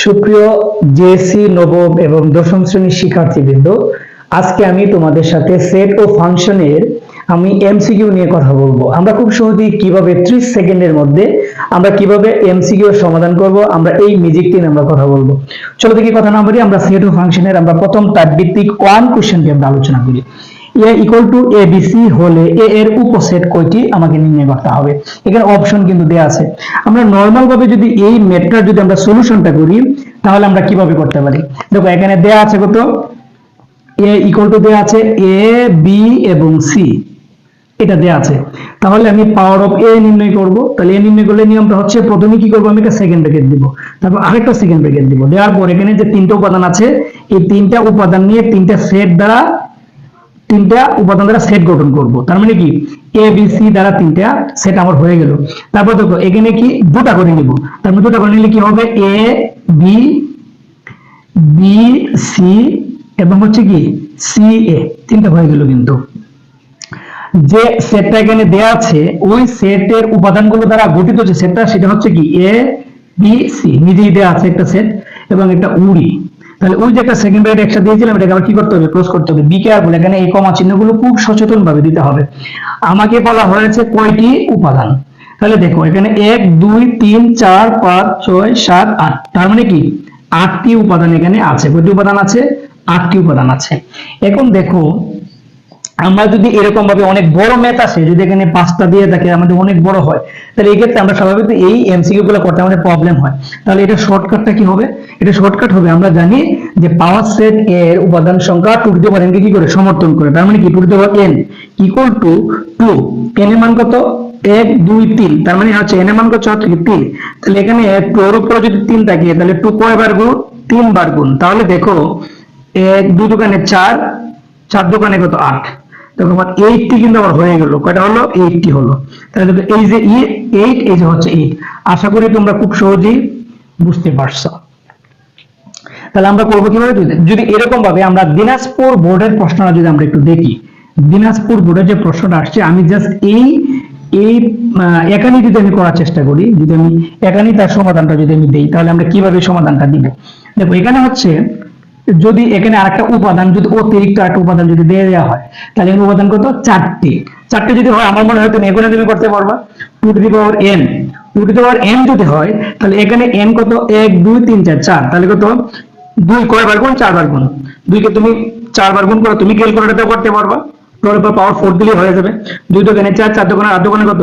সুপ্রিয় জেএসসি নবম এবং দশম শ্রেণির শিক্ষার্থীবৃন্দ, আজকে আমি তোমাদের সাথে সেট ও ফাংশনের আমি এমসিকিউ নিয়ে কথা বলব। আমরা খুব সহজেই কীভাবে 30 সেকেন্ডের মধ্যে আমরা কীভাবে এমসিকিউ সমাধান করব, আমরা এই ম্যাজিকটি নিয়ে আমরা কথা বলব। চলো দেখি কথা না বলি আমরা সেট ও ফাংশনের আমরা প্রথম টাইপ ভিত্তিক ওয়ান কোশ্চেনটি আমরা আলোচনা করি। A equal to A B C হলে এ এর উপসেট কয়টি? আমাকে নির্ণয় করতে হবে। এখানে অপশন কিন্তু দেয়া আছে। আমরা নর্মাল ভাবে যদি এই ম্যাথটার যদি আমরা সলিউশনটা করি, তাহলে আমরা কীভাবে করতে পারি? দেখো, এখানে দেয়া আছে কত? এ ইকুয়াল টু দেয়া আছে এ বি এবং সি এটা দেয়া আছে। তাহলে আমি পাওয়ার অফ এ নির্ণয় করব। তাহলে এ নির্ণয় করলে নিয়মটা হচ্ছে প্রথমে কি করব? আমি একটা সেকেন্ড ব্র্যাকেট দিব। তারপর আরেকটা সেকেন্ড ব্র্যাকেট দিব। দেওয়ার পর এখানে যে তিনটা উপাদান আছে, এই তিনটা উপাদান নিয়ে তিনটা সেট দ্বারা তিনটা উপাদান দ্বারা সেট গঠন করব। তার মানে কি? এ বি সি দ্বারা তিনটা সেট আমার হয়ে গেল। তারপর দেখো, এখানে কি? দুটা করে নিব। তার মানে দুটা করে নিলে কি হবে? এ বি বি সি এবং হচ্ছে কি? সি এ তিনটা হয়ে গেল কিন্তু। যে সেটটা এখানে দেয়া আছে, ওই সেটের উপাদানগুলো দ্বারা গঠিত যে সেটটা সেটা হচ্ছে কি? এ বি সি নিজেই দেয়া আছে একটা সেট এবং একটা উড়ি। তাহলে ওই যে একটা সেকেন্ড ব্র্যাকেট একসাথে দিয়েছিলাম, এটাকে আবার কি করতে হবে? ক্লোজ করতে হবে। বি কেয়ারফুল এখানে এই কমা চিহ্নগুলো খুব সচেতন ভাবে দিতে হবে। আমাকে বলা হয়েছে কয়টি উপাদান? তাহলে দেখো, এখানে এক, দুই, তিন, চার, পাঁচ, ছয়, সাত, আট। তার মানে কি? আটটি উপাদান এখানে আছে। কয়টি উপাদান আছে? আটটি উপাদান আছে। এখন দেখো আমরা যদি এরকম ভাবে অনেক বড় ম্যাথ আসে, যদি এখানে পাঁচটা দিয়ে থাকে, আমাদের অনেক বড় হয়, তাহলে এই ক্ষেত্রে আমরা স্বাভাবিক এই এমসিকিউ গুলো করতে আমাদের প্রবলেম হয়। তাহলে এটা শর্টকাটটা কি হবে? এটা শর্টকাট হবে, আমরা জানি যে পাওয়ার সেট এর উপাদান সংখ্যা টু টু পাওয়ার কি করে? সমর্থন করে। তার মানে কি? Two to power N equal to two N এর মান কত? এক, দুই, তিন। তার মানে হচ্ছে এন এর মান কত? হচ্ছে তিন। তাহলে এখানে টু এর উপরে যদি তিন থাকে, তাহলে টু কয়বার গুণ? তিন বার গুণ। তাহলে দেখো, এক, দুই দোকানে চার চার দোকানে কত? আট। দেখো আমার এইটটি কিন্তু আমার হয়ে গেল। কয়টা হলো? এইটটি হলো। তাহলে দেখো এই যে এইট এই যে হচ্ছে এইট আশা করি তোমরা খুব সহজেই বুঝতে পারছ। তাহলে আমরা করব কীভাবে? যদি- এরকম ভাবে আমরা দিনাজপুর বোর্ডের প্রশ্নটা যদি আমরা একটু দেখি। দিনাজপুর বোর্ডের যে প্রশ্নটা আসছে, আমি জাস্ট এই এই একানি যদি আমি করার চেষ্টা করি, যদি আমি একানি তার সমাধানটা যদি আমি দেই, তাহলে আমরা কীভাবে সমাধানটা দিব? দেখো এখানে হচ্ছে যদি এখানে আরেকটা উপাদান, যদি অতিরিক্ত একটা উপাদান যদি দিয়ে দেওয়া হয়, তাহলে এখানে উপাদান কত? চারটি। চারটি যদি হয়, আমার মনে হয় তুমি এখানে তুমি করতে পারবা। Two to the power N two to the power N যদি হয়, তাহলে এখানে এন কত? এক, দুই, তিন, চার চার। তাহলে কত? দুই কয়বার গুণ? চারবার গুণ। দুইকে তুমি চারবার গুণ করো, তুমি ক্যালকুলেটরতে করতে পারবা। তোর উপর পাওয়ার ফোর দিলে হয়ে যাবে। দুই দোকানে চার চার দোকানে আট দোকানে কত?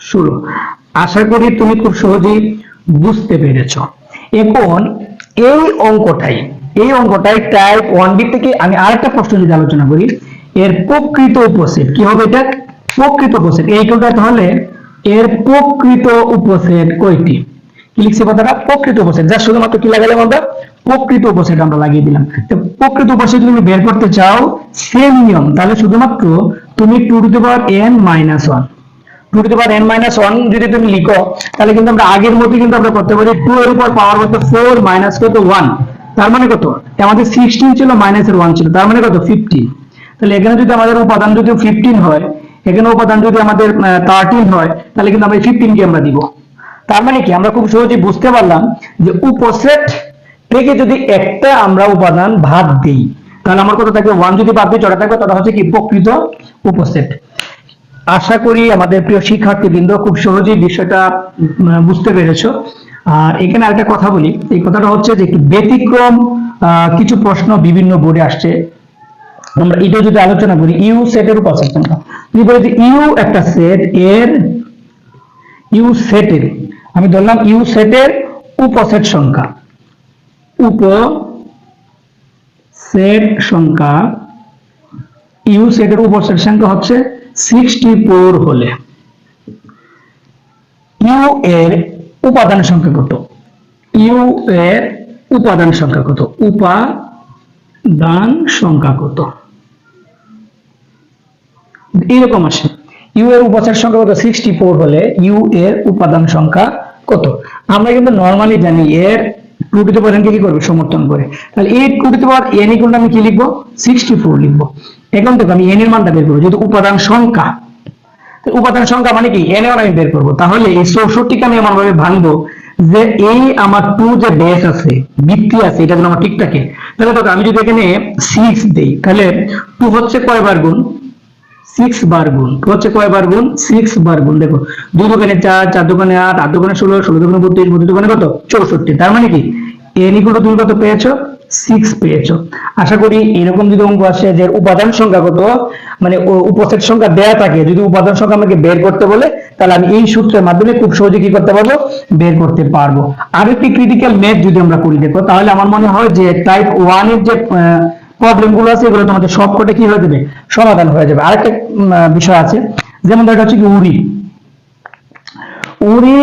ষোলো। আশা করি তুমি খুব সহজেই বুঝতে পেরেছ। এখন এই অঙ্কটাই এই অঙ্কটাই টাইপ ওয়ান বি থেকে আমি আরেকটা প্রশ্ন যদি আলোচনা করি, এর প্রকৃত উপসেট কি হবে এটা? প্রকৃত উপসেট। এই এইটা তাহলে এর প্রকৃত উপসেট কয়টি? কি লিখছি কথাটা? প্রকৃত উপসেট। যা শুধুমাত্র কি লাগালাম আমরা? প্রকৃত উপসেট আমরা লাগিয়ে দিলাম। তো প্রকৃত উপসেট তুমি বের করতে চাও সেম নিয়ম। তাহলে শুধুমাত্র তুমি two to the power N minus one two to the power N minus one যদি তুমি লিখো, তাহলে কিন্তু আমরা আগের মতো কিন্তু আমরা করতে পারি। টু এর উপর পাওয়ার কত ফোর মাইনাস কত ওয়ান তার মানে কত? আমাদের সিক্সটিন ছিল মাইনাসের ওয়ান ছিল। তার মানে কত? ফিফটিন তাহলে এখানে যদি আমাদের উপাদান যদি ফিফটিন হয়, এখানে উপাদান যদি আমাদের থার্টিন হয়, তাহলে কিন্তু আমরা ফিফটিন কে আমরা দিব। তার মানে কি? আমরা খুব সহজে বুঝতে পারলাম যে উপসেট থেকে যদি একটা আমরা উপাদান ভাগ দিই, তাহলে আমার কথা থাকবে? ওয়ান যদি বাদ দিয়ে চড়া থাকবে তাহলে হচ্ছে কি? প্রকৃত উপসেট। আশা করি আমাদের প্রিয় শিক্ষার্থীবৃন্দ খুব সহজেই বিষয়টা বুঝতে পেরেছ। এখানে আরেকটা কথা বলি। এই কথাটা হচ্ছে যে একটু ব্যতিক্রম কিছু প্রশ্ন বিভিন্ন বোর্ডে আসছে। আমরা এটা যদি আলোচনা করি, ইউ সেটের উপসেট কোনটা যদি যে ইউ একটা সেট এর, ইউ সেটের আমি ধরলাম ইউ সেটের উপসেট সংখ্যা। উপ সেট সংখ্যা, ইউ সেটের উপসেট সংখ্যা হচ্ছে সিক্সটি ফোর হলে। ইউ এর উপাদান সংখ্যা কত? ইউ এর উপাদান সংখ্যা কত? উপাদান সংখ্যা কত? এরকম আসে। ইউ এর উপাদান সংখ্যা কত? সিক্সটি ফোর হলে ইউ এর উপাদান সংখ্যা কত? আমরা কিন্তু নর্মালি জানি এর টু টু কি করবে? সমর্থন করে। তাহলে এই টু টু এন ইকুয়াল আমি কি লিখব? সিক্সটি ফোর লিখব। এখন দেখো আমি এন এর মানটা বের করব। যেহেতু উপাদান সংখ্যা উপাদান সংখ্যা মানে কি? এন আমি বের করব। তাহলে এই চৌষট্টিকে আমি এমন ভাবে ভাঙবো যে এই আমার টু যে বেস আছে, ভিত্তি আছে, এটা যেন আমার ঠিক থাকে। তাহলে দেখো, আমি যদি এখানে সিক্স দেই, তাহলে টু হচ্ছে কয়বার গুণ? সিক্স বার গুণ। টু হচ্ছে কয়বার গুণ? সিক্স বার গুণ। দেখো, দুই দোকানে চার চার দোকানে আট আট দোকানে ষোলো ষোলো দোকানে বত্রিশ বত্রিশ দোকানে কত? চৌষট্টি। তার মানে কি? এন ইকুয়াল তুমি কত পেয়েছ? সিক্স পেয়েছ। আশা করি এরকম যদি অঙ্ক আসে যে উপাদান সংখ্যা কত মানে উপস্থিত সংখ্যা দেয়া থাকে, যদি উপাদান সংখ্যা আমাকে বের করতে বলে, তাহলে আমি এই সূত্রের মাধ্যমে খুব সহজে কি করতে পারব? বের করতে পারব। আরেকটি ক্রিটিক্যাল ম্যাথ যদি আমরা করি, দেখো, তাহলে আমার মনে হয় যে টাইপ ওয়ানের যে প্রবলেমগুলো আছে, এগুলো তোমাদের সবকটা কি হয়ে যাবে? সমাধান হয়ে যাবে। আরেকটা বিষয় আছে, যেমন দেখা হচ্ছে কি উড়ি উড়ি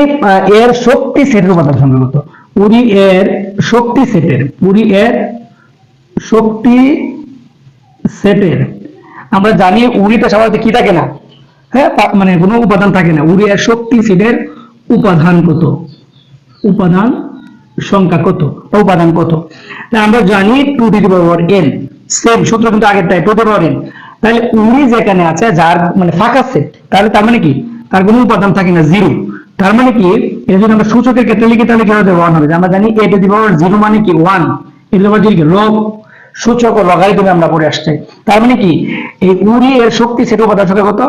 এর শক্তি সেটের উপাদান সংখ্যা কত? উড়ি এর শক্তি সেটের উড়ি এর শক্তি সেটের। আমরা জানি উড়িটা সাধারণত কি থাকে না? হ্যাঁ মানে কোনো উপাদান থাকে না। উড়ি এর শক্তি সেটের উপাদান কত? উপাদান সংখ্যা কত? উপাদান কত? আমরা জানি two to power N same সূত্র কিন্তু আগেরটাই টু টু পাওয়ার এন তাহলে উনি যেখানে আছে, যার মানে ফাঁকা সেট, তাহলে তার মানে কি? তার কোনো উপাদান থাকে না জিরো তার মানে কি? এটা যদি আমরা সূচকের ক্ষেত্রে লিখি, তাহলে কি হবে? ওয়ান হবে। আমরা জানি এ টু দি পাওয়ার জিরো মানে কি? ওয়ান এ টু দি পাওয়ার কি? লব সূচক ও লগারিদমে আমরা পড়ে আসছে। তার মানে কি? এই উড়ি এর শক্তি সেটা উপাদান সংখ্যা কত?